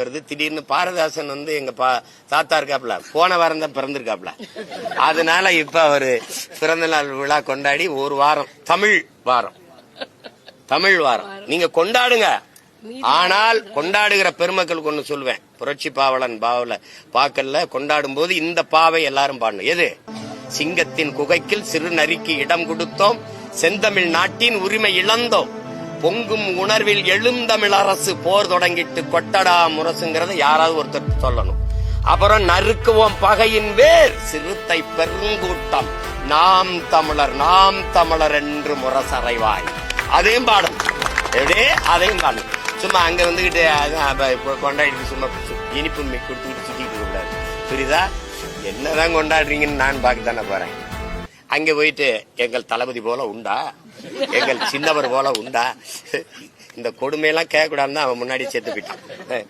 வருது. திடீர்னு பாரதாசன் வந்து எங்க பா தாத்தா இருக்காப்ல. போன வாரம் தான் பிறந்திருக்காப்ல. அதனால இப்ப அவரு பிறந்த நாள் விழா கொண்டாடி ஒரு வாரம் தமிழ் வாரம். தமிழ் வாரம். நீங்க கொண்டாடுங்க. ஆனால் கொண்டாடுகிற பெருமக்களுக்கு ஒண்ணு சொல்லுவேன் புரட்சி பாவலன் பாவல பாக்கல்ல கொண்டாடும் போது இந்த பாவை எல்லாரும் பாடணும். எது? சிங்கத்தின் குகைக்கில் சிறு நரிக்கு இடம் கொடுத்தோம். செந்தமிழ் நாட்டின் உரிமை இழந்தோம். பொங்கும் உணர்வில் எழுந்தமிழரசு போர் தொடங்கிட்டு கொட்டடா முரசுங்கிறத யாராவது ஒருத்தர் சொல்லணும். அப்புறம் நறுக்குவோம் பகையின் வேர் சிறுத்தை பெருங்கூட்டம். நாம் தமிழர் நாம் தமிழர் என்று முரசறைவாய். அதையும் பாடும் எப்படி அதையும் பாடும் சும்மா அங்க வந்துகிட்டு அது, கொண்டாடிட்டு சும்மா இனிப்பு மி- கொடுத்துக்கிட்டு சுத்திட்டு கூடாது புரியுதா? என்னதான் கொண்டாடுறீங்கன்னு நான் பார்க்க தானே போறேன். அங்க போயிட்டு எங்கள் தளபதி போல உண்டா? எங்கள் சின்னவர் போல உண்டா? இந்த கொடுமையெல்லாம் கேட்கக்கூடாதுன்னு அவன் முன்னாடி சேர்த்து போயிட்டான்.